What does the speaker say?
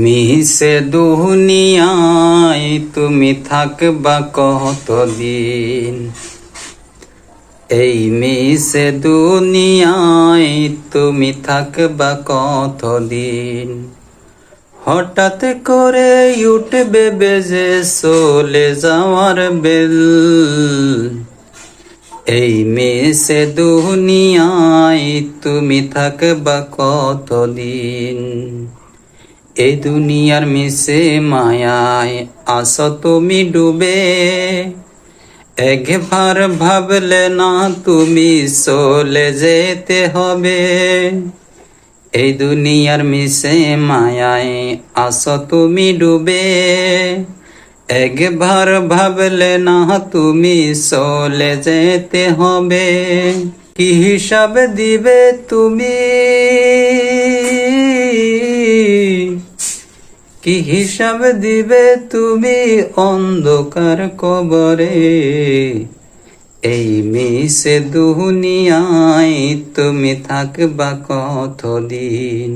মিশে দুনিয়ায় তুমি থাকবা কতদিন? এই মিশে দুনিয়ায় তুমি থাকবা কতদিন? হঠাৎ করে উঠবে বেজে চলে যাওয়ার বেল। এই মেসে দুনিয়ায় তুমি থাকবা কতদিন? এই দুনিয়ার মিশে মায়ায় আসো তুমি ডুবে। একবার ভাবলে না তুমি চলে যেতে হবে। এই দুনিয়ার মিশে মায়ায় আসো তুমি ডুবে। একবার ভাবলে না তুমি চলে যেতে হবে। কি হিসাব দিবে তুমি? কি হিসাব দিবে তুমি অন্ধকার কবরে? এই মিশে দুনিয়ায় তুমি থাকবা কতদিন?